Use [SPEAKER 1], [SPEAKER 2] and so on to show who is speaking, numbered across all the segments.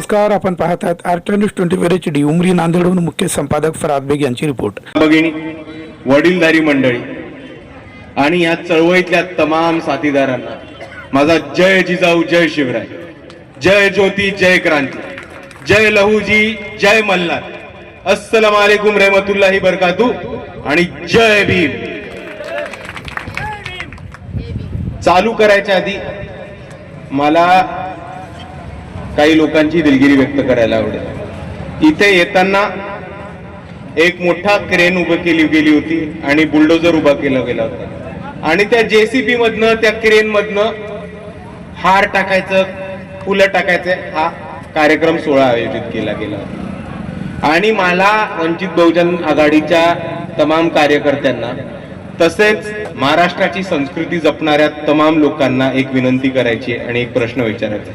[SPEAKER 1] नमस्कार आपण पाहत आहात art news twenty four H D Umri नांदेडहून मुख्य संपादक फराद बेग यांची रिपोर्ट.
[SPEAKER 2] भगिनी वडीलधारी मंडळी आणि या चळवळीतल्या तमाम साथीदारांना माझा जय जिजाऊ जय शिवराय जय ज्योती जय क्रांती जय लहूजी जय मल्हार. अस्सलाम वालेकुम रहमतुल्लाही बरकातू आणि जय भीम. चालू करायच्या आधी मला काही लोकांची दिलगिरी व्यक्त करायला आवडेल. इथे येताना एक मोठा क्रेन उभी केली गेली होती आणि बुलडोजर उभा केला गेला होता. आणि त्या जेसीबी मधनं त्या क्रेन मधनं हार टाकायचं फुलं टाकायचं हा कार्यक्रम सोहळा आयोजित केला गेला होता. आणि मला वंचित बहुजन आघाडीच्या तमाम कार्यकर्त्यांना तसेच महाराष्ट्राची संस्कृती जपणाऱ्या तमाम लोकांना एक विनंती करायची आणि एक प्रश्न विचारायचा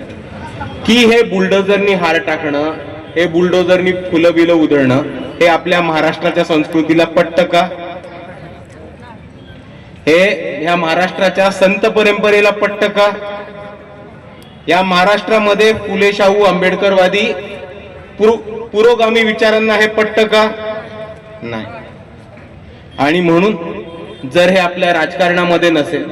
[SPEAKER 2] की हे बुलडोजरनी हार टाकणं हे बुलडोजरनी फुलं बिलं उधळणं हे आपल्या महाराष्ट्राच्या संस्कृतीला पटत का? हे ह्या महाराष्ट्राच्या संत परंपरेला पटत का? या महाराष्ट्रामध्ये फुले शाहू आंबेडकरवादी पुरोगामी विचारांना हे पटत का? नाही. आणि म्हणून जर हे आपल्या राजकारणामध्ये नसेल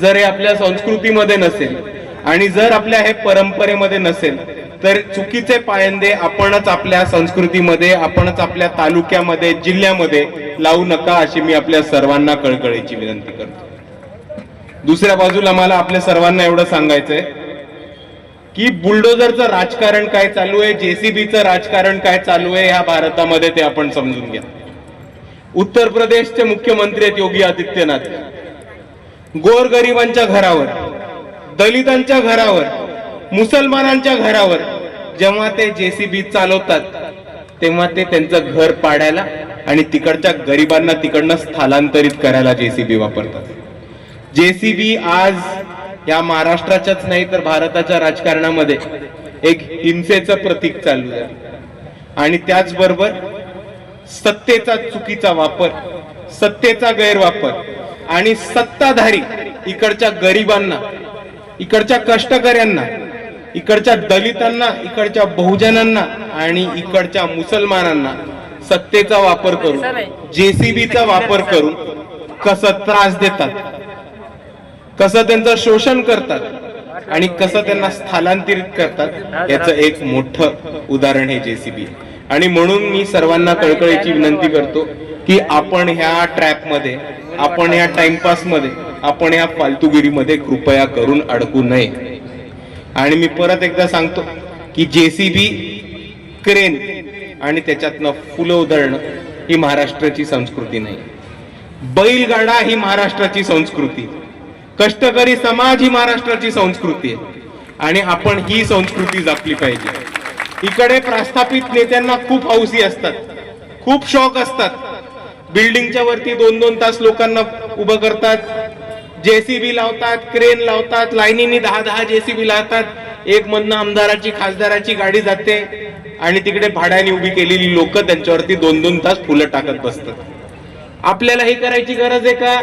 [SPEAKER 2] जर हे आपल्या संस्कृतीमध्ये नसेल आणि जर आपल्या हे परंपरेमध्ये नसेल तर चुकीचे पायंदे आपणच आपल्या संस्कृतीमध्ये आपणच आपल्या तालुक्यामध्ये जिल्ह्यामध्ये लावू नका अशी मी आपल्या सर्वांना कळकळीची विनंती करतो. दुसऱ्या बाजूला मला आपल्या सर्वांना एवढं सांगायचंय की बुलडोजरचं राजकारण काय चालू आहे जेसीबीचं राजकारण काय चालू आहे ह्या भारतामध्ये ते आपण समजून घ्या. उत्तर प्रदेशचे मुख्यमंत्री आहेत योगी आदित्यनाथ. गोरगरिबांच्या घरावर दलितांच्या घरावर मुसलमानांच्या घरावर जेव्हा ते जेसीबी चालवतात तेव्हा ते त्यांचं घर पाडायला आणि तिकडच्या गरिबांना तिकडनं स्थलांतरित करायला जेसीबी वापरतात. जेसीबी आज या महाराष्ट्राच्याच नाही तर भारताच्या राजकारणामध्ये एक हिंसेचं प्रतीक चालू आहे आणि त्याचबरोबर सत्तेचा चुकीचा वापर सत्तेचा गैरवापर आणि सत्ताधारी इकडच्या गरिबांना इकडच्या कष्टकऱ्यांना इकडच्या दलितांना इकडच्या बहुजनांना आणि इकडच्या मुसलमानांना सत्तेचा वापर करून जेसीबीचा वापर करून कसं त्रास देतात कसं त्यांचं शोषण करतात आणि कसं त्यांना स्थलांतरित करतात याचं एक मोठं उदाहरण हे जेसीबी. आणि म्हणून मी सर्वांना कळकळीची विनंती करतो की आपण ह्या ट्रॅपमध्ये आपण ह्या टाइमपासमध्ये आपण ह्या फालतुगिरीमध्ये कृपया करून अडकू नये. आणि मी परत एकदा सांगतो की जेसीबी क्रेन आणि त्याच्यातनं फुलं उधळणं ही महाराष्ट्राची संस्कृती नाही. बैलगाडा ही महाराष्ट्राची संस्कृती. कष्टकरी समाज ही महाराष्ट्राची संस्कृती आहे. आणि आपण ही संस्कृती जपली पाहिजे. इकडे प्रस्थापित नेत्यांना खूप हौसी असतात. खूप शौक असतात. बिल्डिंगच्या वरती दोन दोन तास लोकांना उभं करतात. जेसीबी लावतात क्रेन लावतात लाईनीनी दहा दहा जेसीबी लावतात. एक मधनं आमदाराची खासदाराची गाडी जाते आणि तिकडे भाड्याने उभी केलेली लोक त्यांच्यावरती दोन दोन तास फुलं टाकत बसतात. आपल्याला हे करायची गरज आहे का?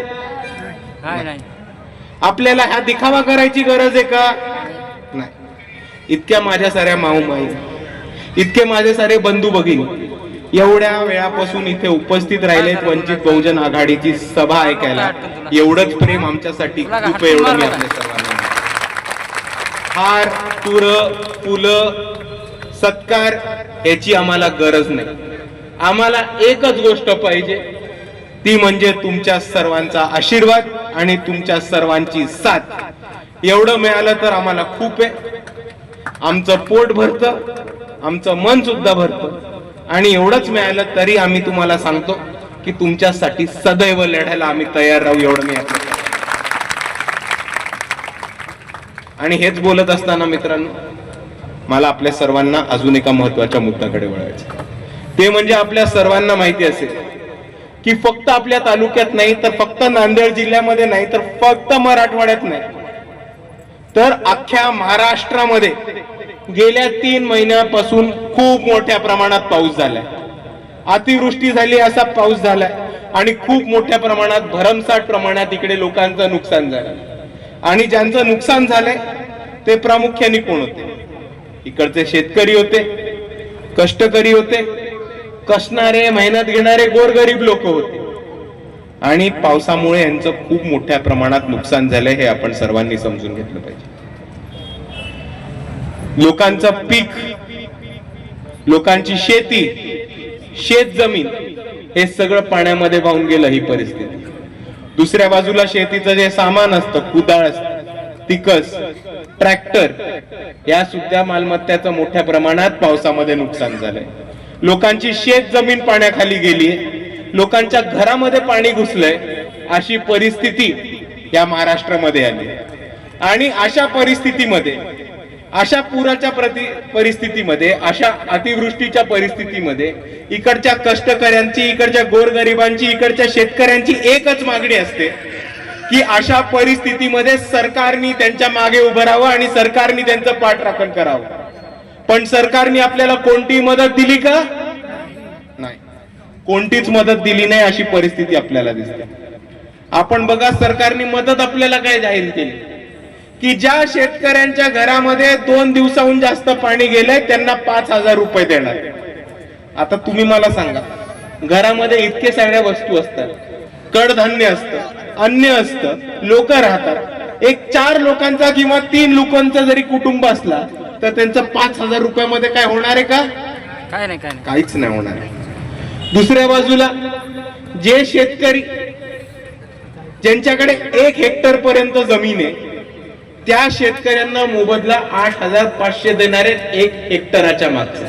[SPEAKER 2] आपल्याला हा दिखावा करायची गरज आहे का? नाही. इतक्या माझ्या साऱ्या माऊ माई इतके माझे सारे बंधू भगिनी. एवढ्या वेळापासून इथे उपस्थित राहिलेत वंचित बहुजन आघाडीची सभा ऐकायला. एवढंच प्रेम आमच्यासाठी खूप एवढं मी आपल्या सर्वांना हार तुर फुलं सत्कार याची आम्हाला गरज नाही. आम्हाला एकच गोष्ट पाहिजे ती म्हणजे तुमच्या सर्वांचा आशीर्वाद आणि तुमच्या सर्वांची साथ. एवढं मिळालं तर आम्हाला खूप आहे. आमचं पोट भरतं आमचं मन सुद्धा भरतं. आणि एवढंच मिळालं तरी आम्ही तुम्हाला सांगतो की तुमच्यासाठी सदैव लढायला आम्ही तयार राहू एवढं मी आणि हेच बोलत असताना मित्रांनो मला आपल्या सर्वांना अजून एका महत्त्वाच्या मुद्द्याकडे वळायचं ते म्हणजे आपल्या सर्वांना माहिती असेल की फक्त आपल्या तालुक्यात नाही तर फक्त नांदेड जिल्ह्यामध्ये नाही तर फक्त मराठवाड्यात नाही. तर अख्ख्या महाराष्ट्रामध्ये गेल्या तीन महिन्यापासून खूप मोठ्या प्रमाणात पाऊस झालाय. अतिवृष्टी झाली असा पाऊस झालाय आणि खूप मोठ्या प्रमाणात भरमसाठ प्रमाणात इकडे लोकांचं नुकसान झालं. आणि ज्यांचं नुकसान झालंय ते प्रामुख्याने कोण होते? इकडचे शेतकरी होते कष्टकरी होते कसणारे मेहनत घेणारे गोरगरीब लोक होते. आणि पावसामुळे यांचं खूप मोठ्या प्रमाणात नुकसान झालंय हे आपण सर्वांनी समजून घेतलं पाहिजे. लोकांचं पीक लोकांची शेती शेत जमीन हे सगळं पाण्यामध्ये वाहून गेलं ही परिस्थिती. दुसऱ्या बाजूला शेतीचं जे सामान असतं कुदाळ असत तिकस ट्रॅक्टर या सुद्धा मालमत्त्याचं मोठ्या प्रमाणात पावसामध्ये नुकसान झालंय. लोकांची शेत जमीन पाण्याखाली गेली लोकांच्या घरामध्ये पाणी घुसलंय अशी परिस्थिती या महाराष्ट्रामध्ये आली. आणि अशा परिस्थितीमध्ये अशा पुराच्या प्रति परिस्थितीमध्ये अशा अतिवृष्टीच्या परिस्थितीमध्ये इकडच्या कष्टकऱ्यांची इकडच्या गोरगरिबांची इकडच्या शेतकऱ्यांची एकच मागणी असते की अशा परिस्थितीमध्ये सरकारने त्यांच्या मागे उभं राहावं आणि सरकारने त्यांचं पाठराखण करावं. पण सरकारने आपल्याला कोणतीही मदत दिली का? नाही. कोणतीच मदत दिली नाही अशी परिस्थिती आपल्याला दिसते. आपण बघा सरकारने मदत आपल्याला काय जाहीर केली? की ज्या शेतकऱ्यांच्या घरामध्ये दोन दिवसाहून जास्त पाणी गेलंय त्यांना पाच हजार रुपये देणार. आता तुम्ही मला सांगा घरामध्ये इतके सगळ्या वस्तू असतात कडधान्य असतं अन्न असतं लोक राहतात. एक चार लोकांचा किंवा तीन लोकांचा जरी कुटुंब असला तर त्यांचं पाच हजार रुपयामध्ये काय होणार आहे का?
[SPEAKER 3] काय नाही काय
[SPEAKER 2] काहीच नाही होणार आहे. दुसऱ्या बाजूला जे शेतकरी ज्यांच्याकडे एक हेक्टर पर्यंत जमीन आहे त्या शेतकऱ्यांना मोबदला आठ हजार पाचशे देणारे एक हेक्टराच्या मागचा.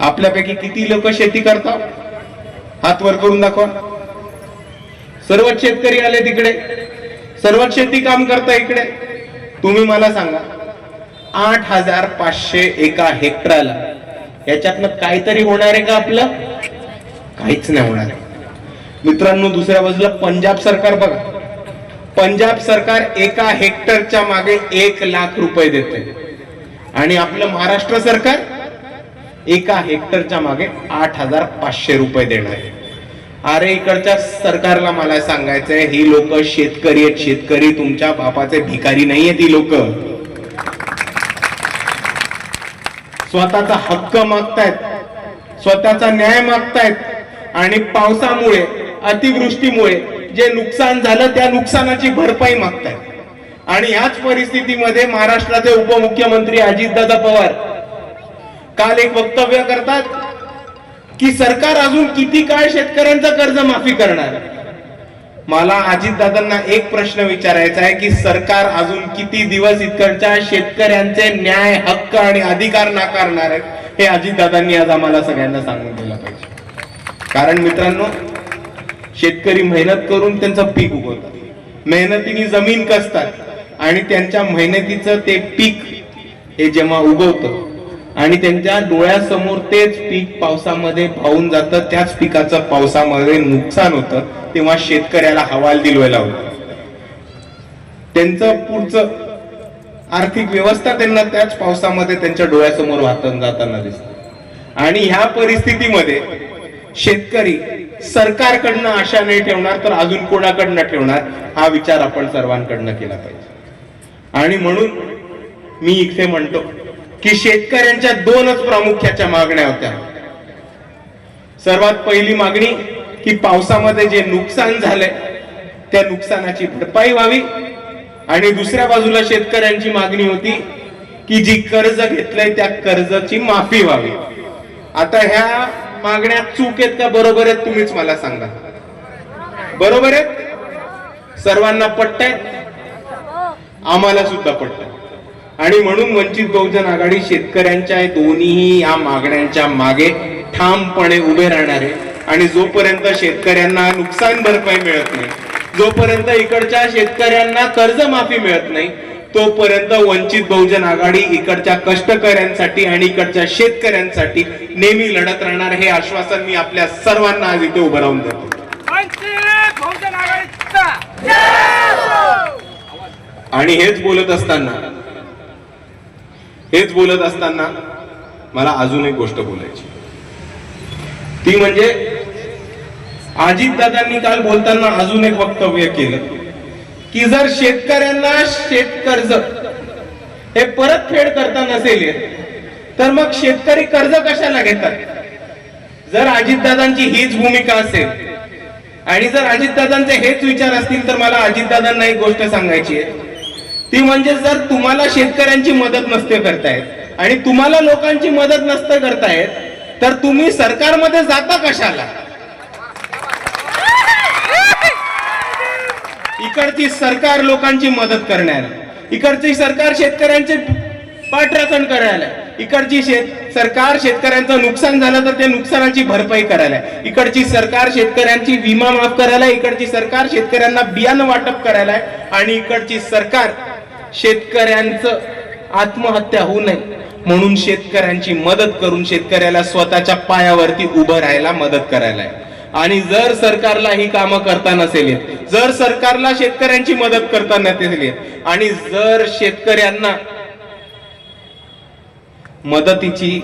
[SPEAKER 2] आपल्यापैकी किती लोक शेती करतात? हात वर करून दाखवा. सर्वच शेतकरी आले तिकडे. सर्वच शेती काम करता इकडे. तुम्ही मला सांगा आठ हजार पाचशे एका हेक्टराला याच्यातनं काहीतरी होणार आहे का आपलं? काहीच नाही होणार. आहे. मित्रांनो दुसऱ्या बाजूला पंजाब सरकार बघा. पंजाब सरकार एका हेक्टरच्या मागे एक लाख रुपये देते. आणि आपलं महाराष्ट्र सरकार एका हेक्टरच्या मागे आठ हजार पाचशे रुपये देणार आहे. अरे इकडच्या सरकारला मला सांगायचंय ही लोक शेतकरी आहेत. शेतकरी तुमच्या बापाचे भिकारी नाहीयेत ही लोक. स्वतःचा हक्क मागतायत. स्वतःचा न्याय मागतायत. आणि पावसामुळे अतिवृष्टीमुळे जे नुकसान झालं त्या नुकसानाची भरपाई मागतायत. आणि याच परिस्थितीमध्ये महाराष्ट्राचे उपमुख्यमंत्री अजितदादा पवार काल एक वक्तव्य करतात की सरकार अजून किती काळ शेतकऱ्यांचं कर्ज माफी करणार मला अजितदादांना एक प्रश्न विचारायचा आहे की सरकार अजून किती दिवस इतकडच्या शेतकऱ्यांचे न्याय हक्क आणि अधिकार नाकारणार आहेत हे अजितदादांनी आज आम्हाला सगळ्यांना सांगून दिलं पाहिजे. कारण मित्रांनो शेतकरी मेहनत करून त्यांचं पीक उगवतात. मेहनतीने जमीन कसतात आणि त्यांच्या मेहनतीचं ते पीक हे जेव्हा उगवतं आणि त्यांच्या डोळ्यासमोर तेच पीक पावसामध्ये वाहून जातं त्याच पिकाचं पावसामध्ये नुकसान होतं तेव्हा शेतकऱ्याला हवाल दिलवायला होतं. त्यांचं पुढचं आर्थिक व्यवस्था त्यांना त्याच पावसामध्ये त्यांच्या डोळ्यासमोर वाहतून जाताना दिसते. आणि ह्या परिस्थितीमध्ये शेतकरी सरकारकडनं आशा नाही ठेवणार तर अजून कोणाकडनं ठेवणार? हा विचार आपण सर्वांकडनं केला पाहिजे. आणि म्हणून मी इथे म्हणतो की शेतकऱ्यांच्या दोनच प्रामुख्याच्या मागण्या होत्या. सर्वात पहिली मागणी की पावसामध्ये जे नुकसान झालंय त्या नुकसानाची भरपाई व्हावी. आणि दुसऱ्या बाजूला शेतकऱ्यांची मागणी होती की जी कर्ज घेतलंय त्या कर्जाची माफी व्हावी. आता ह्या मागण्या चूक आहेत का? बरोबर आहेत तुम्हीच मला सांगा. बरोबर आहेत? सर्वांना पटतायत आम्हाला सुद्धा पटत आणि म्हणून वंचित बहुजन आघाडी शेतकऱ्यांच्या दोन्हीही या मागण्यांच्या मागे ठामपणे उभे राहणार आहे. आणि जोपर्यंत शेतकऱ्यांना नुकसान भरपाई मिळत नाही जोपर्यंत इकडच्या शेतकऱ्यांना कर्जमाफी मिळत नाही तोपर्यंत वंचित बहुजन आघाडी इकडच्या कष्टकऱ्यांसाठी आणि इकडच्या शेतकऱ्यांसाठी नेहमी लढत राहणार हे आश्वासन मी आपल्या सर्वांना आज इथे उभं राहून देतो. आणि हेच बोलत असताना हेच बोलत असताना मला अजून एक गोष्ट बोलायची. ती म्हणजे अजितदादांनी काल बोलताना अजून एक वक्तव्य केलं. की जर शेतकऱ्यांना शेतकर्ज हे परतफेड करता नसेल तर मग शेतकरी कर्ज कशाला घेतात? जर अजितदादांची हीच भूमिका असेल आणि जर अजितदादांचे हेच विचार असतील तर मला अजितदादांना एक गोष्ट सांगायची आहे. ती म्हणजे जर तुम्हाला शेतकऱ्यांची मदत नसते करतायत आणि तुम्हाला लोकांची मदत नसते करतायत तर तुम्ही सरकारमध्ये जाता कशाला? इकडची सरकार लोकांची मदत करणार इकडची सरकार शेतकऱ्यांचे पाठराखण करायला इकडची शेत सरकार शेतकऱ्यांचं नुकसान झालं तर ते नुकसानाची भरपाई करायला इकडची सरकार शेतकऱ्यांची विमा माफ करायला इकडची सरकार शेतकऱ्यांना बियाणं वाटप करायला आणि इकडची सरकार शेतकऱ्यांचं आत्महत्या होऊ नये म्हणून शेतकऱ्यांची मदत करून शेतकऱ्याला स्वतःच्या पायावरती उभं राहायला मदत करायला. आहे आणि जर सरकारला ही कामं करता नसेल जर सरकारला शेतकऱ्यांची मदत करता नसेल आणि जर शेतकऱ्यांना मदतीची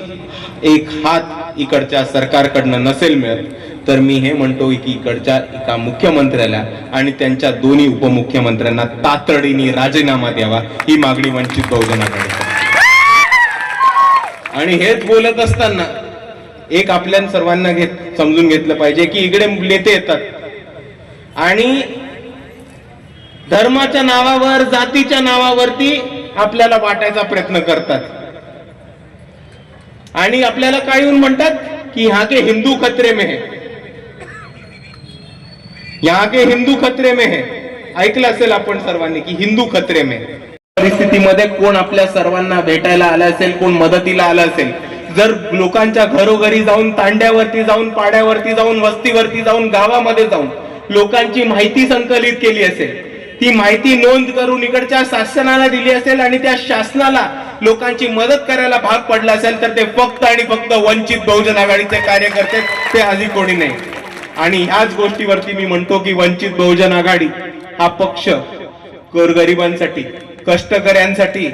[SPEAKER 2] एक हात इकडच्या सरकारकडनं नसेल मिळत तर मी हे म्हणतो की इकडच्या एका मुख्यमंत्र्याला आणि त्यांच्या दोन्ही उपमुख्यमंत्र्यांना तातडीने राजीनामा द्यावा ही मागणी वंचित बहुजनाकडे. आणि हेच बोलत असताना एक आपल्या सर्वांना घेत समजून घेतलं पाहिजे की इकडे नेते येतात. आणि धर्माच्या नावावर जातीच्या नावावरती आपल्याला वाटायचा प्रयत्न करतात. आणि आपल्याला काय येऊन म्हणतात की ह्या के हिंदू खतरे में है. के हिंदू खतरे में है. ऐकलं असेल आपण सर्वांनी की हिंदू खतरे में. परिस्थितीमध्ये कोण आपल्या सर्वांना भेटायला आलं असेल कोण मदतीला आलं असेल जर लोकांच्या घरोघरी जाऊन तांड्यावरती जाऊन पाड्यावरती जाऊन वस्तीवरती जाऊन गावामध्ये जाऊन लोकांची माहिती संकलित केली असेल ती माहिती नोंद करून इकडच्या शासनाला दिली असेल आणि त्या शासनाला लोकांची मदत करायला भाग पडला असेल तर ते फक्त आणि फक्त वंचित बहुजन आघाडीचे कार्यकर्ते ते आधी कोणी नाही. आणि ह्याच गोष्टीवरती मी म्हणतो की वंचित बहुजन आघाडी हा पक्ष गोरगरिबांसाठी कष्टकऱ्यांसाठी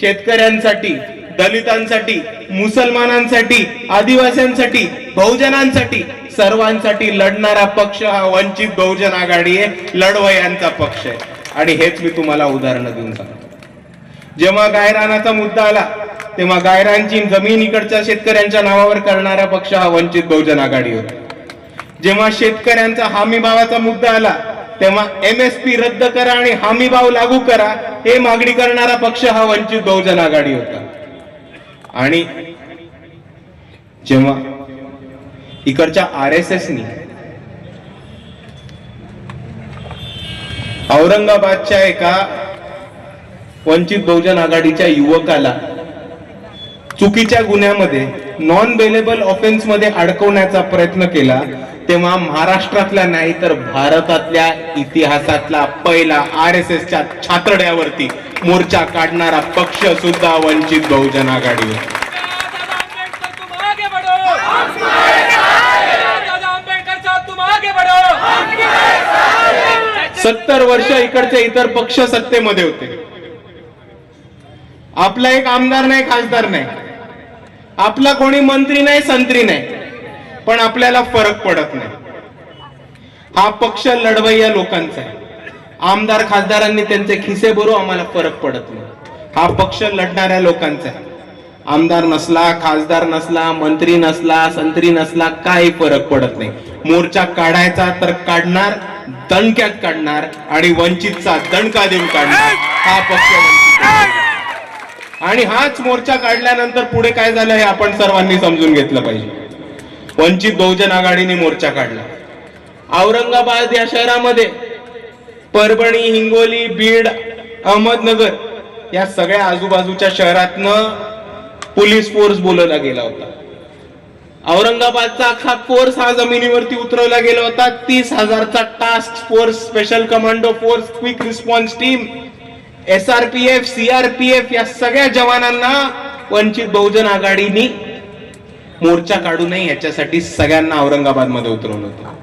[SPEAKER 2] शेतकऱ्यांसाठी दलितांसाठी मुसलमानांसाठी आदिवासींसाठी बहुजनांसाठी सर्वांसाठी लढणारा पक्ष हा वंचित बहुजन आघाडी आहे लढवयांचा पक्ष आहे. आणि हेच मी तुम्हाला उदाहरणं देऊन सांगतो. जेव्हा गायरानाचा मुद्दा आला तेव्हा गायरांची जमीन इकडच्या शेतकऱ्यांच्या नावावर करणारा पक्ष हा वंचित बहुजन आघाडी होता. जेव्हा शेतकऱ्यांचा हमी भावाचा मुद्दा आला तेव्हा एमएसपी रद्द करा आणि हमी भाव लागू करा हे मागणी करणारा पक्ष हा वंचित बहुजन आघाडी होता. आणि जेव्हा इकडच्या आर एस एसनी औरंगाबादच्या एका वंचित बहुजन आघाडीच्या युवकाला चुकीच्या गुन्ह्यामध्ये नॉन बेलेबल ऑफेन्समध्ये अडकवण्याचा प्रयत्न केला तेव्हा महाराष्ट्रातल्या नाही तर भारतातल्या इतिहासातला पहिला आर एस एसच्या छातड्यावरती मोर्चा काढणारा पक्ष सुद्धा वंचित बहुजन आघाडी सत्तर वर्ष इकडचे इतर पक्ष सत्तेमध्ये होते. आपला एक आमदार नाही खासदार नाही. आपला कोणी मंत्री नाही संत्री नाही. पण आपल्याला फरक पडत नाही. हा पक्ष लढवय्या लोकांचा आहे. आमदार खासदारांनी त्यांचे खिसे भरू आम्हाला फरक पडत नाही. हा पक्ष लढणाऱ्या लोकांचा आहे. आमदार नसला खासदार नसला मंत्री नसला संत्री नसला काही फरक पडत नाही. मोर्चा काढायचा तर काढणार दणक्यात काढणार आणि वंचितचा दणका देऊन काढणार. हा पक्ष आणि हाच मोर्चा काढल्यानंतर पुढे काय झालं हे आपण सर्वांनी समजून घेतलं पाहिजे. वंचित बहुजन आघाडीने मोर्चा काढला. औरंगाबाद या शहरामध्ये परभणी हिंगोली बीड अहमदनगर या सगळ्या आजूबाजूच्या शहरातनं पोलीस फोर्स बोलवला गेला होता. औरंगाबादचा अख्खा फोर्स हा जमिनीवरती उतरवला गेला होता. तीस हजारचा task force special commando force quick response team S R P F CRPF या सगळ्या जवानांना वंचित बहुजन आघाडीनी मोर्चा काढू नये याच्यासाठी सगळ्यांना औरंगाबादमध्ये उतरवलं होतं.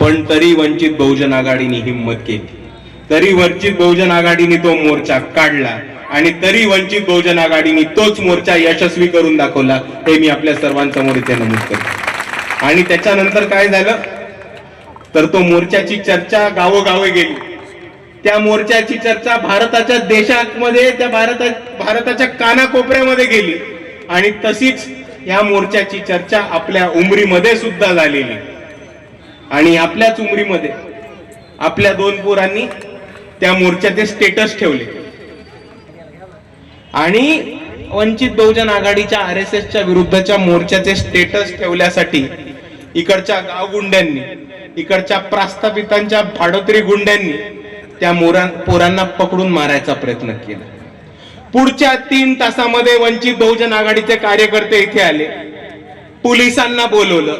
[SPEAKER 2] पण तरी वंचित बहुजन आघाडीने हिंमत केली. तरी वंचित बहुजन आघाडीने तो मोर्चा काढला आणि तरी वंचित बहुजन आघाडीने तोच मोर्चा यशस्वी करून दाखवला हे मी आपल्या सर्वांसमोर इथे नमूद करतो. आणि त्याच्यानंतर काय झालं? तर तो मोर्चाची चर्चा गावोगावे गेली. त्या मोर्चाची चर्चा भारताच्या देशामध्ये त्या भारता भारताच्या कानाकोपऱ्यामध्ये गेली. आणि तशीच या मोर्चाची चर्चा आपल्या उमरीमध्ये सुद्धा झालेली. आणि आपल्याच उमरीमध्ये आपल्या दोन पोरांनी त्या मोर्चाचे स्टेटस ठेवले. आणि वंचित बहुजन आघाडीच्या आर एस एसच्या विरुद्धच्या मोर्चाचे स्टेटस ठेवण्यासाठी इकडच्या गाव गुंड्यांनी इकडच्या प्रास्थापितांच्या भाडोत्री गुंड्यांनी त्या मोरा पोरांना पकडून मारायचा प्रयत्न केला. पुढच्या तीन तासामध्ये वंचित बहुजन आघाडीचे कार्यकर्ते इथे आले. पोलिसांना बोलवलं.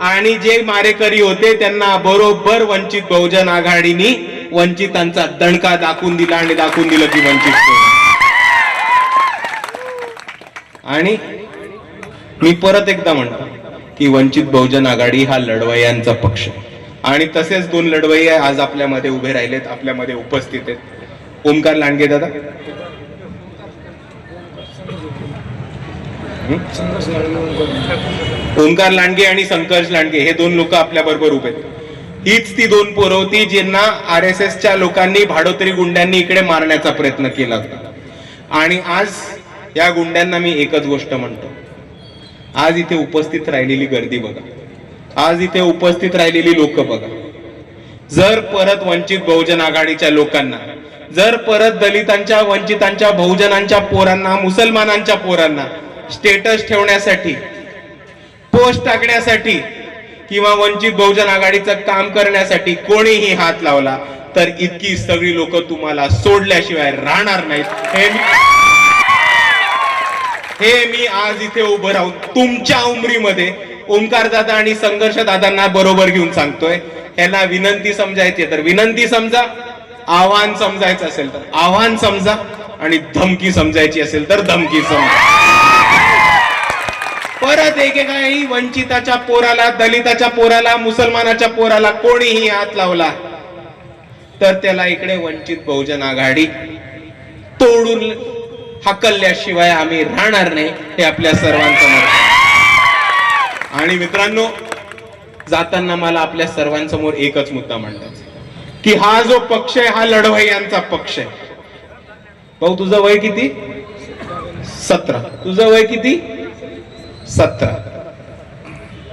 [SPEAKER 2] आणि जे मारेकरी होते त्यांना बरोबर वंचित बहुजन आघाडीनी वंचितांचा दणका दाखवून दिला आणि दाखवून दिलं की वंचित आणि मी परत एकदा म्हणतो की वंचित बहुजन आघाडी हा लढवय्यांचा पक्ष. आणि तसेच दोन लढवय्या आज आपल्यामध्ये उभे राहिलेत आपल्यामध्ये उपस्थित आहेत. ओमकार लांडगे दादा. ओंकार लांडगे आणि संकर्ष लांडगे हे दोन लोक आपल्या बरोबर उभे आहेत. हीच ती दोन पोरं होती ज्यांना आर एस एसच्या लोकांनी भाडोत्री गुंड्यांनी इकडे मारण्याचा प्रयत्न केला होता. आणि आज या गुंड्यांना मी एकच गोष्ट म्हणतो. आज इथे उपस्थित राहिलेली गर्दी बघा. आज इथे उपस्थित राहिलेली लोक बघा. जर परत वंचित बहुजन आघाडीच्या लोकांना जर परत दलितांच्या वंचितांच्या बहुजनांच्या पोरांना मुसलमानांच्या पोरांना स्टेटस ठेवण्यासाठी पोस्ट टाकण्यासाठी किंवा वंचित बहुजन आघाडीचं काम करण्यासाठी कोणीही हात लावला तर इतकी सगळी लोक तुम्हाला सोडल्याशिवाय राहणार नाहीत. हे मी हे मी आज इथे उभं राहून तुमच्या उमरीमध्ये ओंकार दादा आणि संघर्ष दादांना बरोबर घेऊन सांगतोय. यांना विनंती समजायची तर विनंती समजा आव्हान समजायचं असेल तर आव्हान समजा आणि धमकी समजायची असेल तर धमकी समजा. परत एकेकाही वंचिताच्या पोराला दलिताच्या पोराला मुसलमानाच्या पोराला कोणीही हात लावला तर त्याला इकडे वंचित बहुजन आघाडी तोडून हाकलल्याशिवाय आम्ही राहणार नाही हे आपल्या सर्वांसमोर आणि मित्रांनो जाताना मला आपल्या सर्वांसमोर एकच मुद्दा मांडायचा की हा जो पक्ष आहे हा लढवय्यांचा पक्ष आहे. भाऊ तुझं वय किती? सतरा. तुझं वय किती? सतरा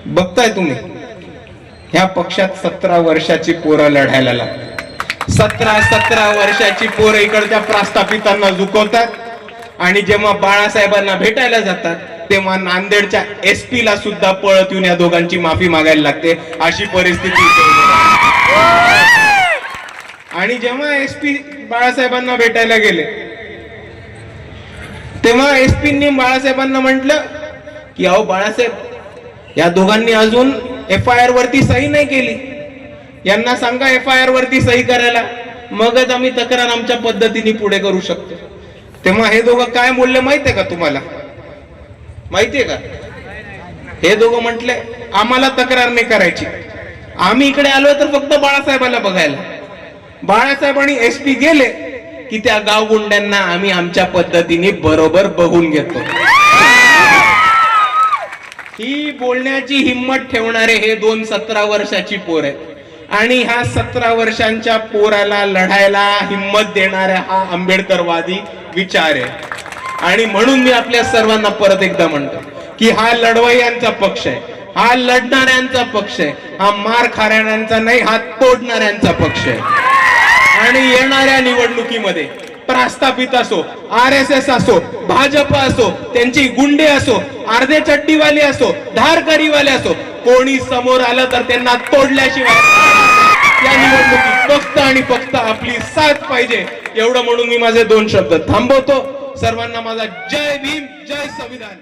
[SPEAKER 2] बघताय तुम्ही ह्या पक्षात सतरा वर्षाची पोरं लढायला लागतात सतरा सतरा वर्षाची पोरं इकडच्या प्रास्थापितांना झुकवतात आणि जेव्हा बाळासाहेबांना भेटायला जातात तेव्हा नांदेडच्या एस पी ला सुद्धा पळत येऊन या दोघांची माफी मागायला लागते. अशी परिस्थिती आणि जेव्हा एसपी बाळासाहेबांना भेटायला गेले तेव्हा एसपींनी बाळासाहेबांना म्हटलं की अहो बाळासाहेब या दोघांनी अजून एफ आय आर वरती सही नाही केली. यांना सांगा एफ आय आर वरती सही करायला. मगच आम्ही तक्रार आमच्या पद्धतीने पुढे करू शकतो. तेव्हा हे दोघं काय बोलले माहितीये का तुम्हाला? माहितीये का? हे दोघं म्हटले आम्हाला तक्रार नाही करायची. आम्ही इकडे आलो तर फक्त बाळासाहेबाला बघायला. बाळासाहेब आणि एस पी गेले की त्या गावगुंड्यांना आम्ही आमच्या पद्धतीने बरोबर बघून घेतो. ही बोलण्याची हिंमत ठेवणारे हे दोन सतरा वर्षाची पोर आहेत. आणि ह्या सतरा वर्षांच्या पोराला लढायला हिंमत देणारा हा आंबेडकरवादी विचार आहे. आणि म्हणून मी आपल्या सर्वांना परत एकदा म्हणतो की हा लढवय्यांचा पक्ष आहे. हा लढणाऱ्यांचा पक्ष आहे. हा मार खाणाऱ्यांचा नाही हा तोडणाऱ्यांचा पक्ष आहे. आणि येणाऱ्या निवडणुकीमध्ये प्रस्थापित असो आर एस एस असो भाजप असो त्यांची गुंडे असो अर्धे चड्डीवाले असो धारकरीवाले असो कोणी समोर आलं तर त्यांना तोडल्याशिवाय या निवडणुकीत फक्त आणि फक्त आपली साथ पाहिजे. एवढं म्हणून मी माझे दोन शब्द थांबवतो. सर्वांना माझा जय भीम जय संविधान.